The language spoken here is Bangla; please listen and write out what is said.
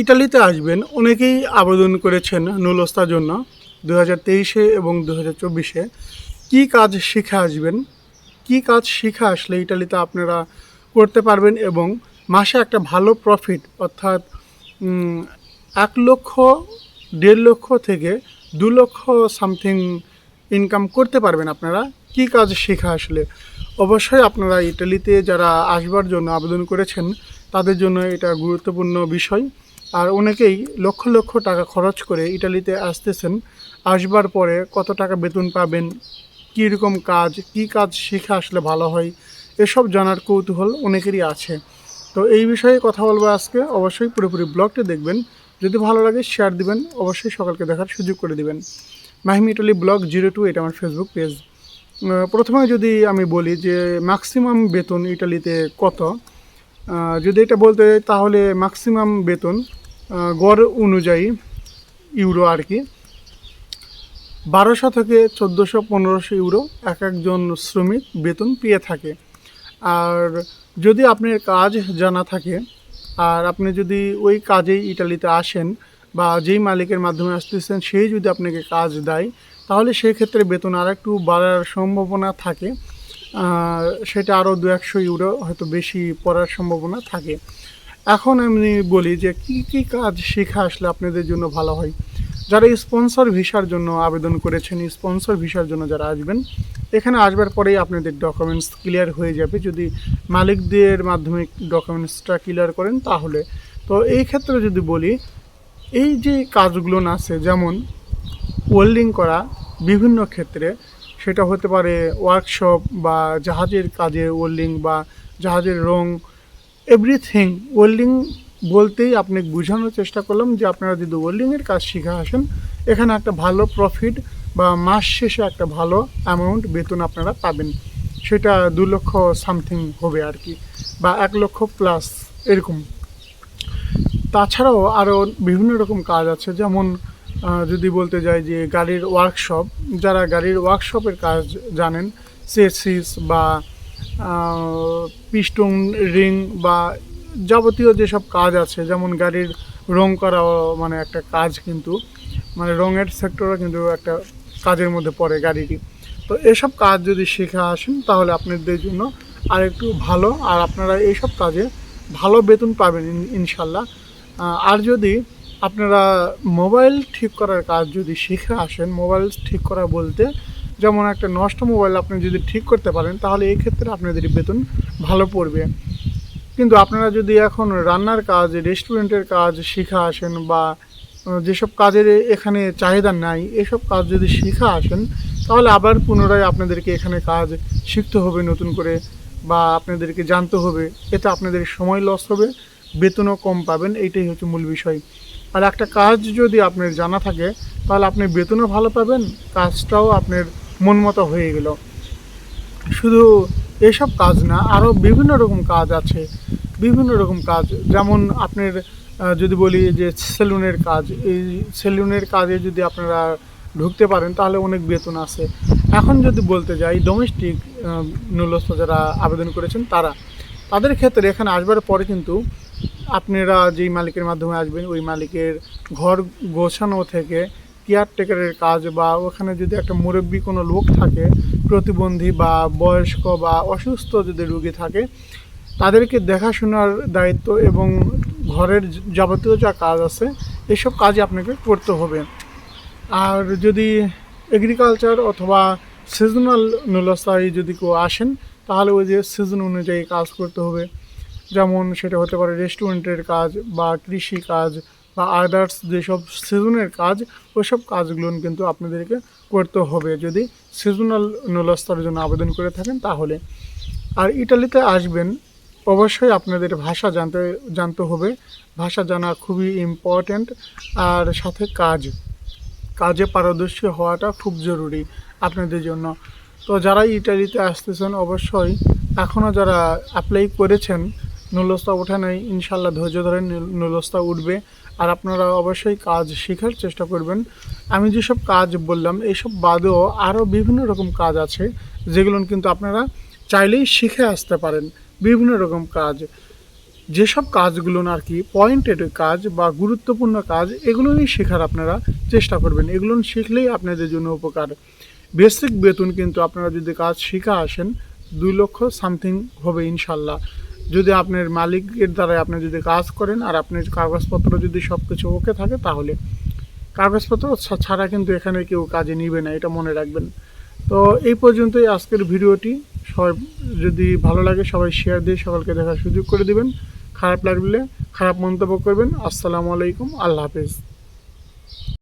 ইটালিতে আসবেন, অনেকেই আবেদন করেছেন নুলস্তার জন্য দু হাজার তেইশে এবং দু হাজার চব্বিশে। কী কাজ শিখে আসবেন? কী কাজ শিখে আসলে ইটালিতে আপনারা করতে পারবেন এবং মাসে একটা ভালো প্রফিট অর্থাৎ এক লক্ষ, দেড় লক্ষ থেকে দু লক্ষ সামথিং ইনকাম করতে পারবেন আপনারা। কী কাজ শেখা আসলে? অবশ্যই আপনারা ইটালিতে যারা আসবার জন্য আবেদন করেছেন, তাদের জন্য এটা গুরুত্বপূর্ণ বিষয়। আর অনেকেই লক্ষ লক্ষ টাকা খরচ করে ইটালিতে আসতেছেন। আসবার পরে কত টাকা বেতন পাবেন, কীরকম কাজ, কী কাজ শিখে আসলে ভালো হয়, এসব জানার কৌতূহল অনেকেরই আছে। তো এই বিষয়ে কথা বলব আজকে। অবশ্যই পুরোপুরি ব্লগটি দেখবেন। যদি ভালো লাগে শেয়ার দিবেন, অবশ্যই সকালকে দেখার সুযোগ করে দিবেন। Mahim Italy blog zero two এটা আমার ফেসবুক পেজ প্রথমে যদি আমি বলি যে ম্যাক্সিমাম বেতন ইটালিতে কত যদি এটা বলতে তাহলে ম্যাক্সিমাম বেতন গড় অনুযায়ী ইউরো আর কি। বারোশো থেকে চোদ্দোশো পনেরোশো ইউরো এক একজন শ্রমিক বেতন পেয়ে থাকে। আর যদি আপনার কাজ জানা থাকে, আর আপনি যদি ওই কাজেই ইটালিতে আসেন বা যেই মালিকের মাধ্যমে আসতেছেন সেই যদি আপনাকে কাজ দেয়, তাহলে সেই ক্ষেত্রে বেতন আর একটু বাড়ার সম্ভাবনা থাকে। সেটা আরও দু একশো ইউরো হয়তো বেশি পড়ার সম্ভাবনা থাকে। এখন আমি বলি যে কি কি কাজ শিখে আসলে আপনাদের জন্য ভালো হয়? যারা স্পন্সর ভিসার জন্য আবেদন করেছেন স্পন্সর ভিসার জন্য যারা আসবেন, এখানে আসবার পরেই আপনাদের ডকুমেন্টস ক্লিয়ার হয়ে যাবে। যদি মালিকদের মাধ্যমে ডকুমেন্টসটা ক্লিয়ার করেন তাহলে। তো এই ক্ষেত্রে যদি বলি, এই যে কাজগুলো আছে, যেমন ওয়েল্ডিং করা বিভিন্ন ক্ষেত্রে, সেটা হতে পারে ওয়ার্কশপ বা জাহাজের কাজে ওয়েল্ডিং বা জাহাজের রং এভরিথিং ওয়েল্ডিং বলতেই আপনি বোঝানোর চেষ্টা করলাম যে আপনারা যদি ওয়েল্ডিংয়ের কাজ শিখে আসেন, এখানে একটা ভালো প্রফিট বা মাস শেষে একটা ভালো অ্যামাউন্ট বেতন আপনারা পাবেন। সেটা দু লক্ষ সামথিং হবে আর কি, বা এক লক্ষ প্লাস এরকম। তাছাড়াও আরও বিভিন্ন রকম কাজ আছে, যেমন যদি বলতে যাই যে গাড়ির ওয়ার্কশপ যারা গাড়ির ওয়ার্কশপের কাজ জানেন, সেসিস বা পিস্টন, রিং বা যাবতীয় যেসব কাজ আছে, যেমন গাড়ির রং করা মানে একটা কাজ কিন্তু মানে রঙের সেক্টরও কিন্তু একটা কাজের মধ্যে পড়ে গাড়িটি। তো এসব কাজ যদি শিখে আসেন, তাহলে আপনাদের জন্য আর একটু ভালো। আর আপনারা এইসব কাজে ভালো বেতন পাবেন ইনশাল্লাহ। আর যদি আপনারা মোবাইল ঠিক করার কাজ যদি শিখে আসেন, মোবাইল ঠিক করা বলতে যেমন একটা নষ্ট মোবাইল আপনি যদি ঠিক করতে পারেন, তাহলে এই ক্ষেত্রে আপনাদের বেতন ভালো পড়বে। কিন্তু আপনারা যদি এখন রান্নার কাজ, রেস্টুরেন্টের কাজ শিখে আসেন বা যেসব কাজের এখানে চাহিদা নাই, এসব কাজ যদি শিখে আসেন, তাহলে আবার পুনরায় আপনাদেরকে এখানে কাজ শিখতে হবে নতুন করে বা আপনাদেরকে জানতে হবে। এতে আপনাদের সময় লস হবে, বেতনও কম পাবেন, এইটাই হচ্ছে মূল বিষয়। আর একটা কাজ যদি আপনার জানা থাকে, তাহলে আপনি বেতনও ভালো পাবেন, কাজটাও আপনার মন মতো হয়ে গেল। শুধু এসব কাজ না আরও বিভিন্ন রকম কাজ আছে। বিভিন্ন রকম কাজ, যেমন আপনার যদি বলি যে সেলুনের কাজ, এই সেলুনের কাজে যদি আপনারা ঢুকতে পারেন, তাহলে অনেক বেতন আছে। এখন যদি বলতে যাই ডোমেস্টিক নুলস্থ যারা আবেদন করেছেন, তারা, তাদের ক্ষেত্রে এখানে আসবার পরে কিন্তু আপনারা যেই মালিকের মাধ্যমে আসবেন, ওই মালিকের ঘর গোছানো থেকে কেয়ারটেকারের কাজ বা ওখানে যদি একটা মুরব্বী কোনো লোক থাকে, প্রতিবন্ধী বা বয়স্ক বা অসুস্থ যদি রুগী থাকে, তাদেরকে দেখাশোনার দায়িত্ব এবং ঘরের যাবতীয় যা কাজ আছে, এসব কাজই আপনাকে করতে হবে। আর যদি এগ্রিকালচার অথবা সিজনাল নুলস্থায় যদি কেউ আসেন, তাহলে ওই যে সিজন অনুযায়ী কাজ করতে হবে। যেমন সেটা হতে পারে রেস্টুরেন্টের কাজ বা কৃষি কাজ বা আদার্স যেসব সিজনের কাজ ওইসব কাজগুলো কিন্তু আপনাদেরকে করতে হবে। যদি সিজনাল নুলস্তার জন্য আবেদন করে থাকেন তাহলে। আর ইটালিতে আসবেন, অবশ্যই আপনাদের ভাষা জানতে জানতে হবে। ভাষা জানা খুবই ইম্পর্ট্যান্ট আর সাথে কাজ। কাজে পারদর্শী হওয়াটা খুব জরুরি আপনাদের জন্য। তো যারা ইটালিতে আসতেছেন, অবশ্যই এখনও যারা অ্যাপ্লাই করেছেন নুলস্তা ওঠে নাই ইনশাল্লাহ ধৈর্য ধরে নুলস্তা উঠবে। আর আপনারা অবশ্যই কাজ শেখার চেষ্টা করবেন। আমি যেসব কাজ বললাম এইসব বাদেও আরও বিভিন্ন রকম কাজ আছে, যেগুলো কিন্তু আপনারা চাইলেই শিখে আসতে পারেন। বিভিন্ন রকম কাজ। যেসব কাজগুলো আর কি পয়েন্টেড কাজ বা গুরুত্বপূর্ণ কাজ, এগুলো নিয়ে শেখার আপনারা চেষ্টা করবেন। এগুলো শিখলেই আপনাদের জন্য উপকার। বেসিক বেতন কিন্তু আপনারা যদি কাজ শিখে আসেন, দুই লক্ষ সামথিং হবে ইনশাল্লাহ। যদি আপনার মালিকের দ্বারাই আপনি যদি কাজ করেন আর আপনার কাগজপত্র যদি সব কিছু ওকে থাকে, তাহলে কাগজপত্র ছাড়া কিন্তু এখানে কেউ কাজে নিবে না, এটা মনে রাখবেন। তো এই পর্যন্তই আজকের ভিডিওটি। সবাই যদি ভালো লাগে সবাই শেয়ার দিয়ে সকলকে দেখার সুযোগ করে দিবেন। খারাপ লাগলে খারাপ মন্তব্য করবেন। আসসালামু আলাইকুম। আল্লাহ হাফেজ।